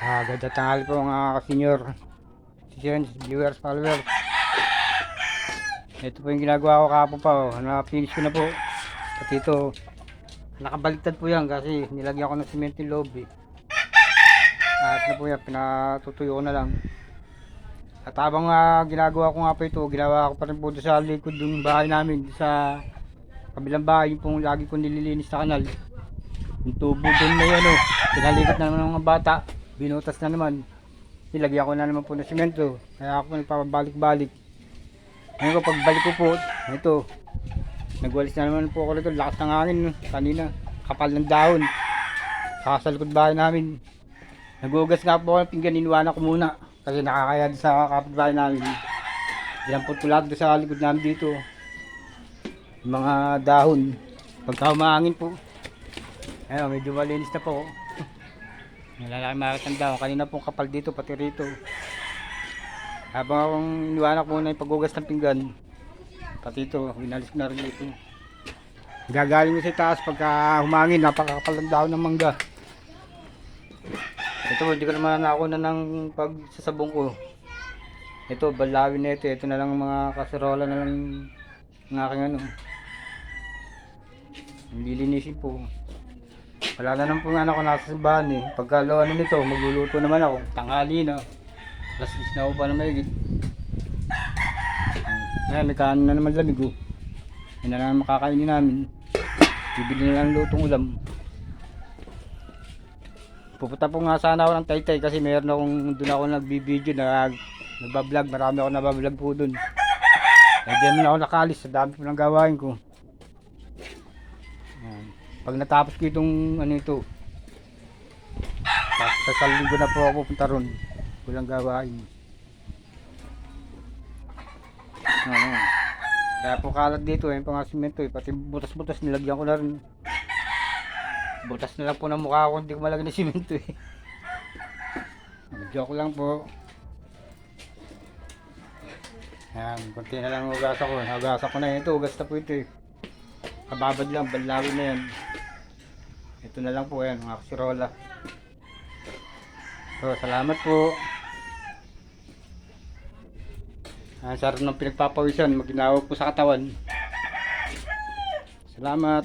Ah, ganda tanghali po mga senior citizens, viewers, followers. Ito po yung ginagawa ko kahapon pa. Oh. Na-finish ko na po. Pati ito, nakabaliktad po yan kasi nilagyan ko ng semento yung loob eh. Ayos na po yan, pinatutuyo ko na lang. At habang ah, ginagawa ko nga po ito, ginawa ko pa rin po sa likod ng bahay namin, sa kabilang bahay, yung pong lagi ko nililinis sa kanal. Yung tubo doon na yun, oh. Pinalikot na naman ng mga bata. Binutas na naman. Nilagyan ko na naman po ng simento. Kaya ako nagpapabalik-balik. Ngayon ko pagbalik ko po, ito. Nagwalis na naman po ako rito. Lakas ng hangin. Kanina, kapal ng dahon. Sa likod bahay namin. Nagugas nga po ako ng pinggan. Iniwanan ko muna. Kasi nakakaya sa kapitbahay namin. Dinampot ko lahat sa likod namin dito. Mga dahon. Pagka humahangin po. Ayun, medyo malinis na po. Nalalaki makakit ang dahon. Kanina pong kapal dito, pati rito. Habang akong iniwanan ko muna yung paghugas ng pinggan. Pati ito, winalis ko na rin dito. Gagaling mo sa taas pagka humangin, napakakapal ng dahon ng mangga. Ito, hindi ko naman ako na ng pagsasabong ko. Ito, balawin na ito. Ito na lang mga kaserola na lang ng aking ano. Lilinisin po. Wala na po nga ako nasa simbahan eh. Pagka ano nito, magluluto naman ako. Tanghali na. Alas 10 na ako pa na mahigit. Ayan, may kaano na naman lamig oh. Yan na lang makakainin namin. Bibili na lang lutong ulam. Pupunta po nga sana ako ng taytay kasi meron akong doon ako nagbibideo na nagbablog. Marami ako nabablog po doon. Eh di naman ako nakalis sa dami po ng gawain ko. Pag natapos ko itong ano ito, tapos sa linggo na po ako pupunta ron. Walang gawain. Ano. Kaya po kalat dito, yung pang simento eh. Pati butas-butas nilagyan ko na rin. Butas na lang po ng mukha ko, hindi ko malagyan ng simento eh. Joke lang po. Ayan, konti na lang hugasan ko. Hugasan ko na ito, hugas na po ito eh. Kababad lang, balawin na yan. Ito na lang po yan, mga kasirola. So, salamat po. Ang sarap ng pinagpapawisan, maginawag po sa katawan. Salamat.